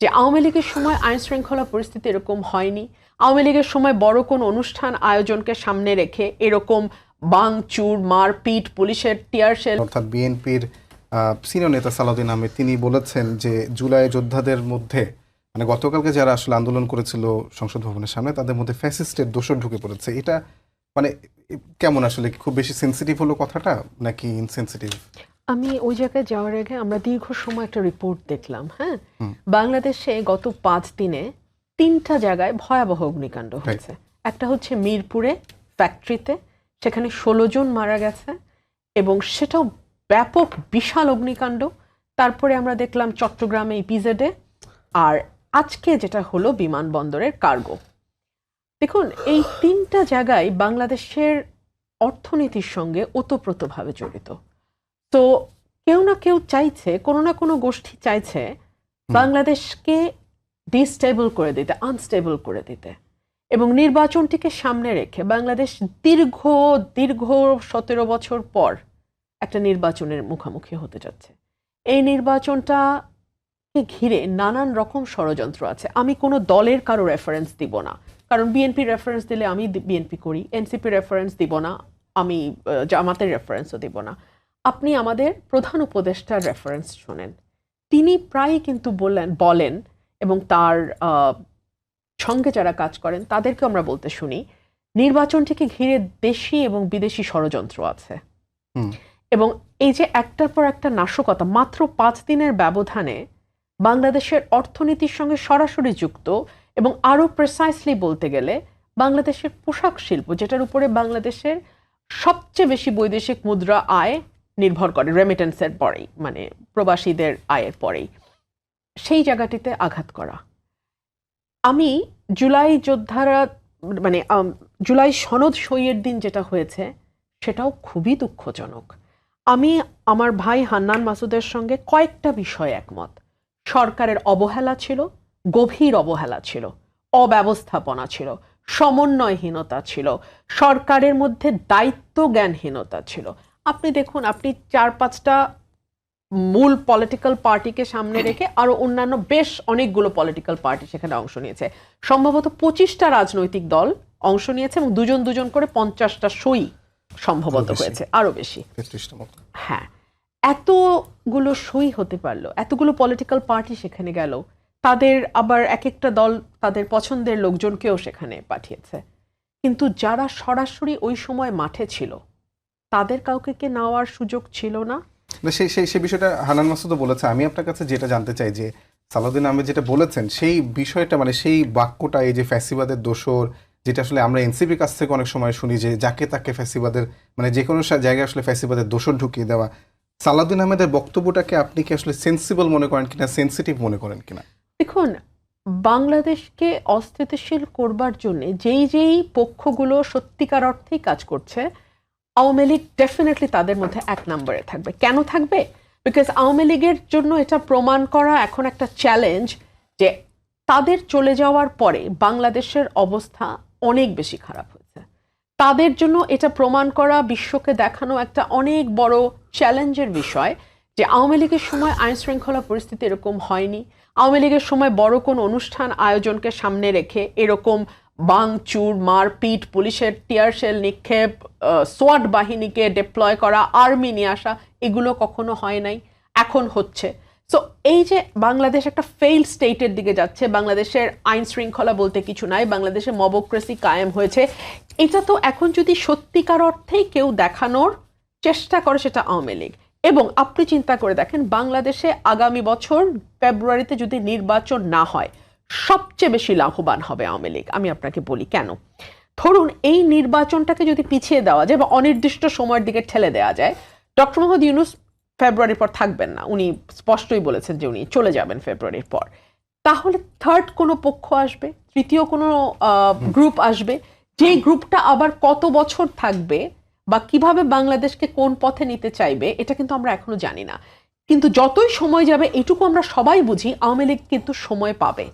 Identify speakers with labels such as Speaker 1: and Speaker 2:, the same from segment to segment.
Speaker 1: যে আওয়ামী লীগের সময় আইন শৃঙ্খলা পরিস্থিতি এরকম হয়নি, আওয়ামী লীগের সময় বড় কোন অনুষ্ঠান আয়োজনকে সামনে রেখে এরকম বাংচুর মারপিট পুলিশের টিয়ার শেল
Speaker 2: অর্থাৎ বিএনপির সিনিয়র নেতা সালাউদ্দিন আহমেদ, তিনি বলেছেন যে জুলাই যোদ্ধাদের মধ্যে মানে গতকালকে যারা আসলে আন্দোলন করেছিল সংসদ ভবনের সামনে, তাদের মধ্যে ফ্যাসিস্টের দোষর ঢুকে পড়েছে। এটা মানে কেমন আসলে? খুব বেশি সেন্সিটিভ হলো কথাটা, নাকি ইনসেন্সিটিভ
Speaker 1: আমি ওই জায়গায় যাওয়ার আগে আমরা দীর্ঘ সময় একটা রিপোর্ট দেখলাম হ্যাঁ? বাংলাদেশে গত পাঁচ দিনে তিনটা জায়গায় ভয়াবহ অগ্নিকাণ্ড হয়েছে। একটা হচ্ছে মিরপুরে ফ্যাক্টরিতে সেখানে ষোলো জন মারা গেছে এবং সেটাও ব্যাপক বিশাল অগ্নিকাণ্ড। তারপরে আমরা দেখলাম চট্টগ্রামে ইপিজেডে আর আজকে যেটা হলো বিমানবন্দরের কার্গো দেখুন এই তিনটা জায়গায় বাংলাদেশের অর্থনীতির সঙ্গে ওতপ্রোতভাবে জড়িত। তো কেউ না কেউ চাইছে কোনো না কোনো গোষ্ঠী চাইছে বাংলাদেশকে ডিস্টেবল করে দিতে আনস্টেবল করে দিতে। এবং নির্বাচনটিকে সামনে রেখে বাংলাদেশ দীর্ঘ দীর্ঘ সতেরো বছর পর একটা নির্বাচনের মুখোমুখি হতে যাচ্ছে। এই নির্বাচনটা ঘিরে নানান রকম ষড়যন্ত্র আছে। আমি কোনো দলের কারও রেফারেন্স দিব না। কারণ বিএনপি রেফারেন্স দিলে আমি বিএনপি করি এনসিপি রেফারেন্স দিব না আমি জামাতের রেফারেন্সও দিব না। আপনি আমাদের প্রধান উপদেষ্টার রেফারেন্স শোনেন। তিনি প্রায়ই কিন্তু বললেন বলেন এবং তার সঙ্গে যারা কাজ করেন তাদেরকে আমরা বলতে শুনি নির্বাচনটিকে ঘিরে দেশি এবং বিদেশি ষড়যন্ত্র আছে। এবং এই যে একটার পর একটা নাশকতা মাত্র পাঁচ দিনের ব্যবধানে বাংলাদেশের অর্থনীতির সঙ্গে সরাসরি যুক্ত এবং আরও প্রেসাইসলি বলতে গেলে বাংলাদেশের পোশাক শিল্প যেটার উপরে বাংলাদেশের সবচেয়ে বেশি বৈদেশিক মুদ্রা আয় নির্ভর করে রেমিটেন্সের পরেই মানে প্রবাসীদের আয়ের পরেই। সেই জায়গাটিতে আঘাত করা। আমি জুলাই যোদ্ধারা মানে জুলাই সনদ সইয়ের দিন যেটা হয়েছে, সেটাও খুবই দুঃখজনক। আমি আমার ভাই হান্নান মাসুদের সঙ্গে কয়েকটা বিষয় একমত। সরকারের অবহেলা ছিল, গভীর অবহেলা ছিল, অব্যবস্থাপনা ছিল, সমন্বয়হীনতা ছিল, সরকারের মধ্যে দায়িত্ব জ্ঞানহীনতা ছিল আপনি দেখুন আপনি চার পাঁচটা মূল পলিটিক্যাল পার্টিকে সামনে রেখে আরও অন্যান্য বেশ অনেকগুলো পলিটিক্যাল পার্টি সেখানে অংশ নিয়েছে। সম্ভবত পঁচিশটা রাজনৈতিক দল অংশ নিয়েছে এবং দুজন দুজন করে পঞ্চাশটা সই সম্ভবত হয়েছে আরও বেশি। হ্যাঁ এতগুলো সই হতে পারল এতগুলো পলিটিক্যাল পার্টি সেখানে গেল তাদের আবার এক একটা দল তাদের পছন্দের লোকজনকেও সেখানে পাঠিয়েছে। কিন্তু যারা সরাসরি ওই সময় মাঠে ছিল তাদের কাউকে কে নেওয়ার সুযোগ ছিল না?
Speaker 2: সেই সেই সেই বিষয়টা হানান মাসুদও বলেছে। আমি আপনার কাছে যেটা জানতে চাই যে সালাউদ্দিন আহমেদ যেটা বলেছেন সেই বিষয়টা মানে সেই বাক্যটা এই যে ফ্যাসিবাদের দোষর যেটা আসলে আমরা এনসিপির কাছ থেকে অনেক সময় শুনি যে যাকে তাকে ফ্যাসিবাদের মানে যে কোনো জায়গায় আসলে ফ্যাসিবাদের দোষর ঢুকিয়ে দেওয়া। সালাউদ্দিন আহমেদের বক্তব্যটাকে আপনি কি আসলে সেন্সিবল মনে করেন কিনা সেন্সিটিভ মনে করেন কিনা?
Speaker 1: দেখুন বাংলাদেশকে অস্থিতিশীল করবার জন্য যেই যেই পক্ষগুলো সত্যিকার অর্থেই কাজ করছে আওয়ামী লীগ ডেফিনেটলি তাদের মধ্যে এক নম্বরে থাকবে। কেন থাকবে? বিকজ আওয়ামী লীগের জন্য এটা প্রমাণ করা এখন একটা চ্যালেঞ্জ যে তাদের চলে যাওয়ার পরে বাংলাদেশের অবস্থা অনেক বেশি খারাপ হয়েছে। তাদের জন্য এটা প্রমাণ করা বিশ্বকে দেখানো একটা অনেক বড় চ্যালেঞ্জের বিষয় যে আওয়ামী লীগের সময় আইন শৃঙ্খলা পরিস্থিতি এরকম হয়নি। আওয়ামী লীগের সময় বড় কোন অনুষ্ঠান আয়োজনকে সামনে রেখে এরকম বাংচুর, মারপিট, পুলিশের টিয়ার শেল নিক্ষেপ সোয়াট বাহিনীকে ডিপ্লয় করা আর্মি নিয়ে আসা, এগুলো কখনো হয় নাই, এখন হচ্ছে। সো এই যে বাংলাদেশ একটা ফেইল স্টেটের দিকে যাচ্ছে, বাংলাদেশের আইন শৃঙ্খলা বলতে কিছু নাই, বাংলাদেশে মবক্রেসি কায়েম হয়েছে, এটা তো এখন যদি সত্যিকার অর্থেই কেউ দেখানোর চেষ্টা করে সেটা আওয়ামী লীগ। এবং আপনি চিন্তা করে দেখেন, বাংলাদেশে আগামী বছর ফেব্রুয়ারিতে যদি নির্বাচন না হয় সবচেয়ে বেশি লাভবান হবে আওয়ামী লীগ। আমি আপনাকে বলি, কেন? ধরুন এই নির্বাচনটাকে যদি পিছিয়ে দেওয়া যায় বা অনির্দিষ্ট সময়ের দিকে ঠেলে দেওয়া যায়, ডক্টর মোহাম্মদ ইউনুস ফেব্রুয়ারির পর থাকবেন না। উনি স্পষ্টই বলেছেন যে উনি চলে যাবেন ফেব্রুয়ারির পর। তাহলে থার্ড কোনো পক্ষ আসবে? তৃতীয় কোনো গ্রুপ আসবে? যেই গ্রুপটা আবার কত বছর থাকবে বা কীভাবে বাংলাদেশকে কোন পথে নিতে চাইবে, এটা কিন্তু আমরা এখনও জানি না। কিন্তু যতই সময় যাবে, এটুকু আমরা সবাই বুঝি, আওয়ামী লীগ কিন্তু সময় পাবে।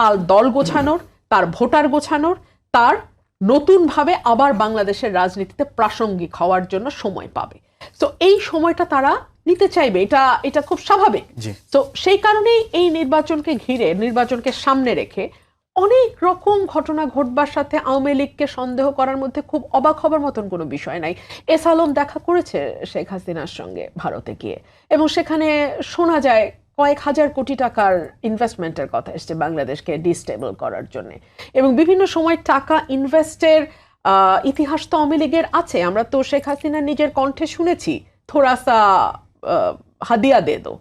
Speaker 1: তার দল গোছানোর তার ভোটার গোছানোর তার নতুনভাবে আবার বাংলাদেশের রাজনীতিতে প্রাসঙ্গিক হওয়ার জন্য সময় পাবে। তো এই সময়টা তারা নিতে চাইবে। এটা এটা খুব স্বাভাবিক। তো সেই কারণেই এই নির্বাচনকে ঘিরে নির্বাচনকে সামনে রেখে অনেক রকম ঘটনা ঘটবার সাথে আওয়ামী লীগকে সন্দেহ করার মধ্যে খুব অবাক হবার মতন কোনো বিষয় নাই। এস আলম দেখা করেছে শেখ হাসিনার সঙ্গে ভারতে গিয়ে। এবং সেখানে শোনা যায় কয়েক হাজার কোটি টাকার ইনভেস্টমেন্টের কথা এসছে বাংলাদেশকে ডিস্টেবল করার জন্য। এবং বিভিন্ন সময় টাকা ইনভেস্টের ইতিহাস তো আওয়ামী লীগের আছে। আমরা তো শেখ হাসিনা নিজের কণ্ঠে শুনেছি থোড়াসা হাদিয়া দে দো।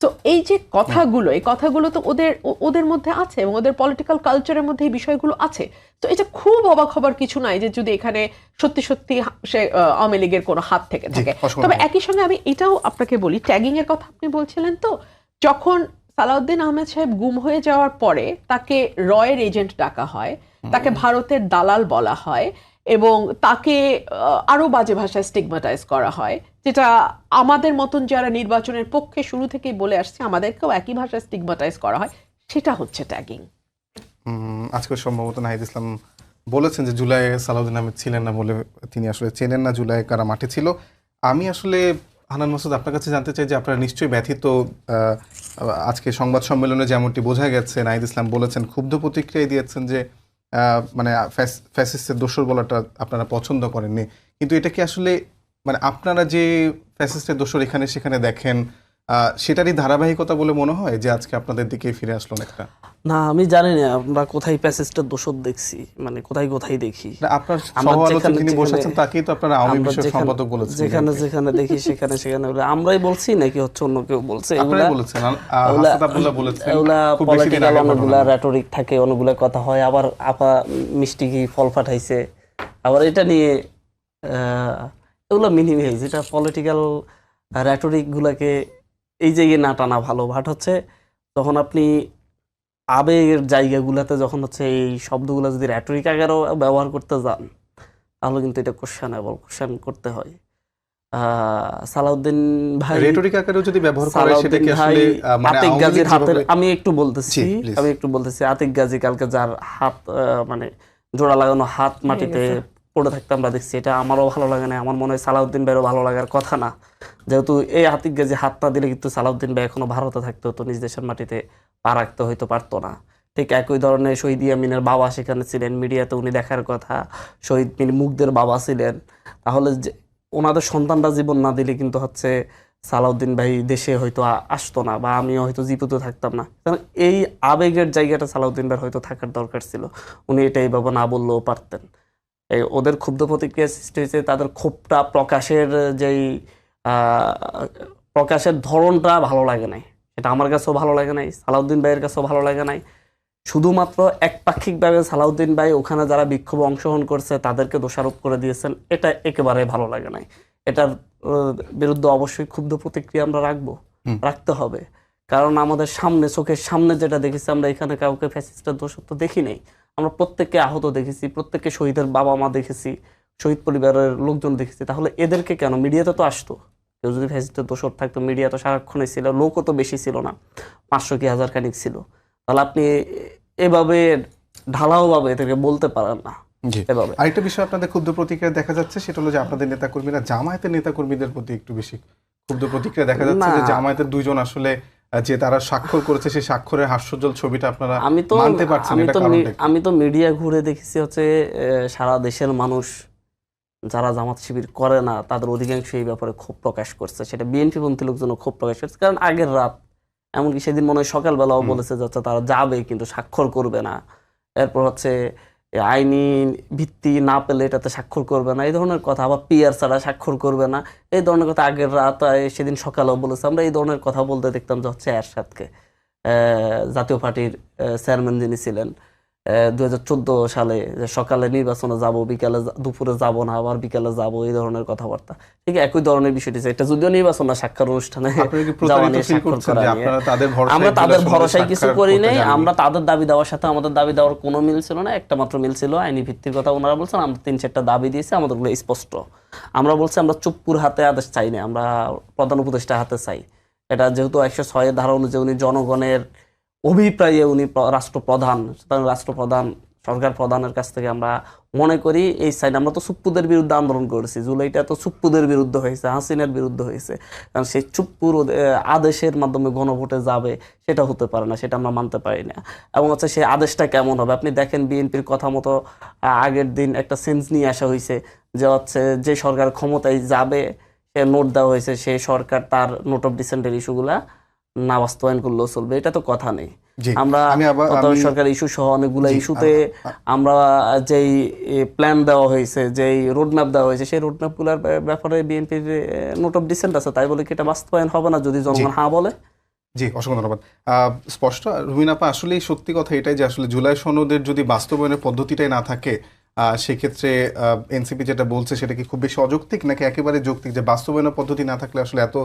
Speaker 1: তো এই যে কথাগুলো এই কথাগুলো তো ওদের ওদের মধ্যে আছে এবং ওদের পলিটিক্যাল কালচারের মধ্যে এই বিষয়গুলো আছে। তো এটা খুব অবাক হবার কিছু নাই যে যদি এখানে সত্যি সত্যি সে আওয়ামী লীগের কোনো হাত থেকে থাকে। তবে একই সঙ্গে আমি এটাও আপনাকে বলি ট্যাগিং এর কথা আপনি বলছিলেন তো যখন সালাউদ্দিন আহমেদ সাহেব গুম হয়ে যাওয়ার পরে তাকে রয়ের এজেন্ট ডাকা হয় তাকে ভারতের দালাল বলা হয় এবং তাকে আরও বাজে ভাষায় স্টিগমাটাইজ করা হয় যেটা আমাদের মতন যারা নির্বাচনের পক্ষে শুরু থেকেই বলে আসছে আমাদেরকেও একই ভাষায় স্টিগমাটাইজ করা হয় সেটা হচ্ছে ট্যাগিং
Speaker 2: আজকে সম্ভবত নাহিদ ইসলাম বলেছেন যে জুলাই সালাউদ্দিন আহমেদ ছিলেন না বলে তিনি আসলে চেনেন না জুলাই কারা মাঠে ছিল। আমি আসলে হানান মাসুদ, আপনার কাছে জানতে চাই যে আপনারা নিশ্চয়ই ব্যথিত আজকে সংবাদ সম্মেলনে যেমনটি বোঝা গেছে, নাহিদ ইসলাম বলেছেন, ক্ষুব্ধ প্রতিক্রিয়া দিয়েছেন যে মানে ফ্যাস- ফ্যাসিস্টের দোষর বলাটা আপনারা পছন্দ করেননি। কিন্তু এটা কি আসলে মানে আপনারা যে ফ্যাসিস্টের দোষর এখানে সেখানে দেখেন সেটারই ধারাবাহিকতা বলে মনে হয় যে আজকে আপনাদের দিকে ফিরে আসলো একটা
Speaker 3: না আমি জানি না আমরা কোথায় প্যাসেজটা দোষর দেখছি মানে কোথায় কোথায় দেখি।
Speaker 2: আপনার
Speaker 3: যেখানে-
Speaker 2: যিনি
Speaker 3: যেখানে-
Speaker 2: তাকেই তো আপনারা আওয়ামী বিষয়ক সম্পাদক বলেছেন।
Speaker 3: যেখানে যেখানে দেখি সেখানে সেখানে বলে আমরাই বলছি নাকি হচ্ছে অন্য কেউ বলছে?
Speaker 2: আপনারাই বলেছেন। আব্দুল্লাহ বলেছেন
Speaker 3: এগুলা পলিটিক্যাল অনেকগুলা
Speaker 2: না।
Speaker 3: র্যাটরিক থাকে অনেকগুলা কথা হয় আবার আপা মিষ্টি কি ফল ফাটাইছে আবার এটা নিয়ে আহ, এগুলো মিনিমাইজ এটা পলিটিক্যাল র্যাটরিক গুলাকে এই জায়গায় না টানা ভালো। ভাট হচ্ছে তখন আপনি আবেগের জায়গাগুলোতে যখন হচ্ছে এই শব্দগুলো যদি র্যাটরিক আকারেও ব্যবহার করতে যান তাহলে কিন্তু এটা কোশ্চেনেবল কোশ্চেন করতে হয়। সালাউদ্দিন ভাই
Speaker 2: রেটরিক আকারেও যদি ব্যবহার করে সেটা
Speaker 3: সালাউদ্দিন
Speaker 2: কি
Speaker 3: ভাই
Speaker 2: আসলে মানে
Speaker 3: আতিক গাজীর হাতের আমি একটু বলতেছি আমি একটু বলতেছি আতিক গাজী কালকে যার হাত আহ, মানে জোড়া লাগানো হাত মাটিতে। পড়ে থাকতে আমরা দেখছি এটা আমারও ভালো লাগে না আমার মনে হয় সালাউদ্দিন ভাইয়েরও ভালো লাগার কথা না। যেহেতু এই আতিক গাজী হাত না দিলে কিন্তু সালাউদ্দিন ভাই এখনও ভারতে থাকতে হতো নিজ দেশের মাটিতে পা রাখতে হয়তো পারতো না। ঠিক একই ধরনের শহীদ ইয়ামিনের বাবা সেখানে ছিলেন, মিডিয়াতে উনি দেখার কথা, শহীদ মিন মুগ্ধের বাবা ছিলেন। তাহলে যে ওনাদের সন্তানরা জীবন না দিলে কিন্তু হচ্ছে সালাউদ্দিন ভাই দেশে হয়তো আসতো না বা আমিও হয়তো জীবিত থাকতাম না। কারণ এই আবেগের জায়গাটা সালাউদ্দিন ভাইয়ের হয়তো থাকার দরকার ছিল। উনি এটা এইভাবে না বললেও পারতেন। এই ওদের ক্ষুব্ধ প্রতিক্রিয়া সৃষ্টি হয়েছে, তাদের ক্ষোভটা, প্রকাশের যেই প্রকাশের ধরনটা ভালো লাগে নাই। সেটা আমার কাছেও ভালো লাগে নাই সালাউদ্দিন ভাইয়ের কাছেও ভালো লাগে নাই। শুধুমাত্র একপাক্ষিকভাবে সালাউদ্দিন ভাই ওখানে যারা বিক্ষোভে অংশগ্রহণ করছে তাদেরকে দোষারোপ করে দিয়েছেন এটা একেবারে ভালো লাগে নাই। এটার বিরুদ্ধে অবশ্যই ক্ষুব্ধ প্রতিক্রিয়া আমরা রাখব রাখতে হবে। কারণ আমাদের সামনে চোখের সামনে যেটা দেখেছি আমরা এখানে কাউকে ফ্যাসিস্টের দোষত্ব দেখি নাই। আমরা প্রত্যেককে আহত দেখেছি প্রত্যেককে শহীদের বাবা মা দেখেছি শহীদ পরিবারের লোকজন দেখেছি। তাহলে এদেরকে কেন? মিডিয়াতে তো আসতো। কেউ যদি ফ্যাসিস্টের দোষর থাকতো মিডিয়া তো সারাক্ষণই ছিল লোকও তো বেশি ছিল না। পাঁচশো কি হাজার খানিক ছিল। তাহলে আপনি এভাবে ঢালাওভাবে এদেরকে বলতে পারেন না এভাবে।
Speaker 2: আরেকটা বিষয় আপনাদের ক্ষুদ্র প্রতিক্রিয়া দেখা যাচ্ছে সেটা হলো যে আপনাদের নেতাকর্মীরা জামায়াতের নেতাকর্মীদের প্রতি একটু বেশি ক্ষুদ্র প্রতিক্রিয়া দেখা যাচ্ছে যে। জামায়াতের দুইজন আসলে যে তারা স্বাক্ষর করেছে সেই স্বাক্ষরের হাস্যজ্জ্বল ছবিটা আপনারা
Speaker 3: আমি তো
Speaker 2: মানতে পারছেন
Speaker 3: আমি তো মিডিয়া ঘুরে দেখেছি হচ্ছে সারা দেশের মানুষ যারা জামাত শিবির করে না তাদের অধিকাংশ এই ব্যাপারে ক্ষোভ প্রকাশ করছে। সেটা বিএনপি পন্থী লোকজন ক্ষোভ প্রকাশ করছে। কারণ আগের রাত এমনকি সেদিন মনে হয় সকালবেলাও বলেছে যে তারা যাবে কিন্তু স্বাক্ষর করবে না। এরপর হচ্ছে আইনি ভিত্তি না পেলে এটাতে স্বাক্ষর করবে না। এই ধরনের কথা। আবার পিয়ার ছাড়া স্বাক্ষর করবে না। এই ধরনের কথা আগের রাত সেদিন সকালেও বলেছে। আমরা এই ধরনের কথা বলতে দেখতাম যে হচ্ছে এরশাদকে জাতীয় পার্টির চেয়ারম্যান যিনি ছিলেন। দু হাজার চোদ্দ সালে যে সকালে নির্বাচনে যাব বিকালে দুপুরে যাব না আবার বিকালে যাব এই ধরনের কথাবার্তা। ঠিক একই ধরনের বিষয়টি এটা যদিও নির্বাচন না সাক্ষর অনুষ্ঠানে আমরা তাদের ভরসায় কিছু করি নাই। আমরা তাদের দাবি দেওয়ার সাথে আমাদের দাবি দেওয়ার কোনো মিল ছিল না। একটা মাত্র মিল ছিল আইনি ভিত্তির কথা ওনারা বলছেন। আমরা তিন চারটা দাবি দিয়েছি আমাদের ওগুলো স্পষ্ট। আমরা বলছি আমরা চুপপুর হাতে আদেশ চাই না আমরা প্রধান উপদেষ্টা হাতে চাই। এটা যেহেতু একশো ছয়ের ধারা অনুযায়ী উনি জনগণের অভিপ্রায়ে উনি রাষ্ট্রপ্রধান, সুতরাং রাষ্ট্রপ্রধান সরকার প্রধানের কাছ থেকে আমরা মনে করি এই সাইড আমরা তো সুপ্পুদের বিরুদ্ধে আন্দোলন করেছি। জুলাইটা তো সুপ্পুদের বিরুদ্ধে হয়েছে, হাসিনের বিরুদ্ধে হয়েছে। কারণ সেই চুপ্পুর আদেশের মাধ্যমে গণভোটে যাবে, সেটা হতে পারে না, সেটা আমরা মানতে পারি না। এবং হচ্ছে সেই আদেশটা কেমন হবে? আপনি দেখেন বিএনপির কথা মতো আগের দিন একটা সেন্স নিয়ে আসা হয়েছে যে হচ্ছে যে সরকার ক্ষমতায় যাবে, সে নোট দেওয়া হয়েছে সেই সরকার তার নোট অফ ডিসেন্টের ইস্যুগুলা না বাস্তবায়ন করলেও চলবে এটা তো কথা নেই। আমরা সরকার ইস্যু সহ অনেকগুলো ইস্যুতে আমরা যেই প্ল্যান দেওয়া হয়েছে যেই রোডম্যাপ দেওয়া হয়েছে সেই রোডম্যাপগুলোর ব্যাপারে বিএনপির নোট অফ ডিসেন্ট আছে তাই বলে কি এটা বাস্তবায়ন হবে না যদি জনগণ হ্যাঁ বলে?
Speaker 2: জি অসংখ্য ধন্যবাদ। স্পষ্ট রুমিনাপা আসলেই সত্যি কথা এটাই যে আসলে জুলাই সনদের যদি বাস্তবায়নের পদ্ধতিটাই না থাকে সেক্ষেত্রে এনসিপি যেটা বলছে সেটা কি খুব বেশি অযৌক্তিক নাকি একেবারে যৌক্তিক? যে বাস্তবায়নের পদ্ধতি না থাকলে আসলে এত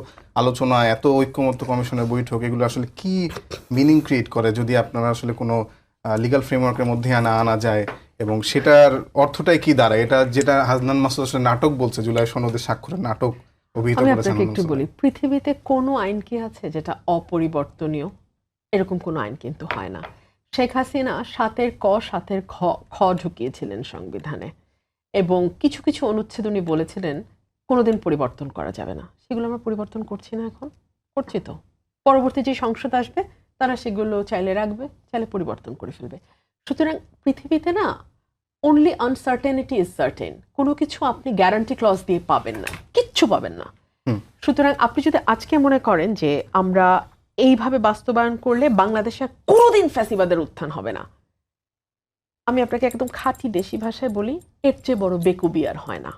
Speaker 2: আলোচনা এত ঐক্যমত্য কমিশনের বৈঠক এগুলো আসলে কি মিনিং ক্রিয়েট করে যদি আপনারা আসলে কোনো লিগাল ফ্রেমওয়ার্কের মধ্যে আনা আনা যায়? এবং সেটার অর্থটাই কি দাঁড়ায়? এটা যেটা হাজনান মাসুদ আসলে নাটক বলছে জুলাই সনদের স্বাক্ষরের নাটক অভিহিত
Speaker 1: আমি আপনাকে একটু বলি পৃথিবীতে কোনো আইন কি আছে যেটা অপরিবর্তনীয়? এরকম কোনো আইন কিন্তু হয় না। শেখ হাসিনা সাতের ক সাতের খ খ ঢুকিয়েছিলেন সংবিধানে। এবং কিছু কিছু অনুচ্ছেদ উনি বলেছিলেন কোনোদিন পরিবর্তন করা যাবে না। সেগুলো আমরা পরিবর্তন করছি না এখন। করছি তো। পরবর্তী যে সংসদ আসবে তারা সেগুলো চাইলে রাখবে চাইলে পরিবর্তন করে ফেলবে। সুতরাং পৃথিবীতে না অনলি আনসার্টেনিটি ইজ সার্টেন কোনো কিছু আপনি গ্যারান্টি ক্লজ দিয়ে পাবেন না। কিচ্ছু পাবেন না। সুতরাং আপনি যদি আজকে মনে করেন যে আমরা এইভাবে বাস্তবায়ন করলে বাংলাদেশে কোনোদিন ফ্যাসিবাদের উত্থান হবে না। আমি আপনাকে একদম খাঁটি দেশি ভাষায় বলি, এর চেয়ে বড় বেকুবি আর হয় না।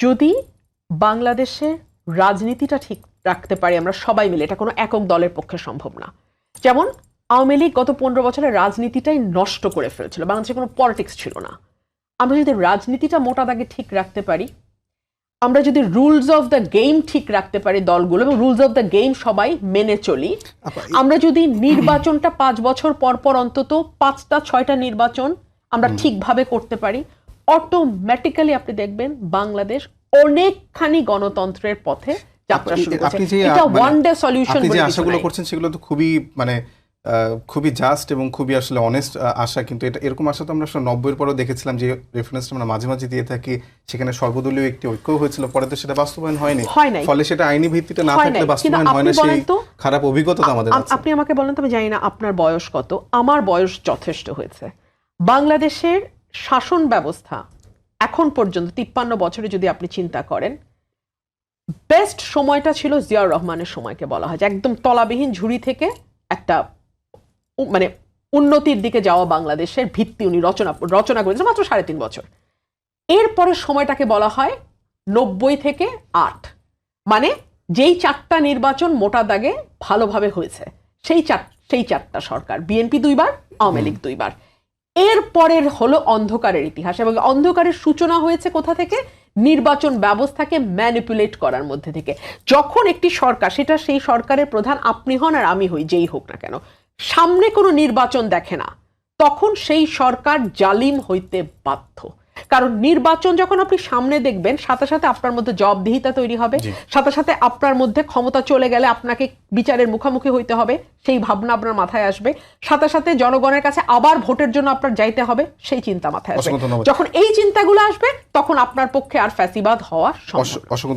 Speaker 1: যদি বাংলাদেশের রাজনীতিটা ঠিক রাখতে পারি, আমরা সবাই মিলে, এটা কোনো একক দলের পক্ষে সম্ভব না। যেমন, আওয়ামী লীগ গত পনেরো বছরের রাজনীতিটাই নষ্ট করে ফেলছিল, বাংলাদেশে কোনো পলিটিক্স ছিল না। আমরা যদি রাজনীতিটা মোটা দাগে ঠিক রাখতে পারি আমরা যদি রুলস অফ দ্য গেম ঠিক রাখতে পারি দলগুলো এবং রুলস অফ দ্য গেম সবাই মেনে চলি আমরা যদি নির্বাচনটা পাঁচ বছর পর পর অন্তত পাঁচটা ছয়টা নির্বাচন আমরা ঠিকভাবে করতে পারি অটোমেটিক্যালি আপনি দেখবেন বাংলাদেশ অনেকখানি গণতন্ত্রের পথে যাত্রা শুরু করছে। এটা
Speaker 2: মানে
Speaker 1: ওয়ান ডে সলিউশন
Speaker 2: আপনি যে
Speaker 1: বলে
Speaker 2: আশাগুলো করছেন সেগুলো তো খুবই মানে খুবই জাস্ট এবং খুবই আসলে অনেস্ট আশা। কিন্তু এটা এরকম আশা তো আমরা আসলে নব্বইয়ের পরেও দেখেছিলাম যে রেফারেন্সটা আমরা মাঝে মাঝে দিয়ে থাকি। সেখানে সর্বদলীয় একটি ঐক্য হয়েছিল। পরে তো সেটা বাস্তবায়ন হয়নি। ফলে সেটা আইনি ভিত্তিতে না থাকলে বাস্তবায়ন হয় না। সেই খারাপ অভিজ্ঞতা আমাদের
Speaker 1: আপনি আমাকে বলেন তো আমি জানি না আপনার বয়স কত। আমার বয়স যথেষ্ট হয়েছে। বাংলাদেশের শাসন ব্যবস্থা এখন পর্যন্ত তিপ্পান্ন বছরে যদি আপনি চিন্তা করেন বেস্ট সময়টা ছিল জিয়াউর রহমানের সময়কে বলা হয়। যে একদম তলাবিহীন ঝুড়ি থেকে একটা মানে উন্নতির দিকে যাওয়া বাংলাদেশের ভিত্তি উনি রচনা রচনা করেছেন মাত্র সাড়ে তিন বছর। এরপরের সময়টাকে বলা হয় নব্বই থেকে আট। মানে যেই চারটা নির্বাচন মোটা দাগে ভালোভাবে হয়েছে সেই চার সেই চারটা সরকার বিএনপি দুইবার আওয়ামী লীগ দুইবার। এর পরের হলো অন্ধকারের ইতিহাস এবং অন্ধকারের সূচনা হয়েছে কোথা থেকে? নির্বাচন ব্যবস্থাকে ম্যানিপুলেট করার মধ্যে থেকে। যখন একটি সরকার সেটা সেই সরকারের প্রধান আপনি হন আর আমি হই যেই হোক না কেন সামনে কোনো নির্বাচন দেখে না। তখন সেই সরকার জালিম হইতে বাধ্য। কারণ নির্বাচন যখন আপনি সামনে দেখবেন সাথে সাথে আপনার মধ্যে জবাবদিহিতা তৈরি হবে সাথে সাথে আপনার মধ্যে ক্ষমতা চলে গেলে আপনাকে বিচারের মুখোমুখি হইতে হবে সেই ভাবনা আপনার মাথায় আসবে। সাথে সাথে জনগণের কাছে আবার ভোটের জন্য আপনার যাইতে হবে সেই চিন্তা মাথায় আসবে। যখন এই চিন্তাগুলো আসবে তখন আপনার পক্ষে আর ফ্যাসিবাদ হওয়া
Speaker 2: অসংখ্য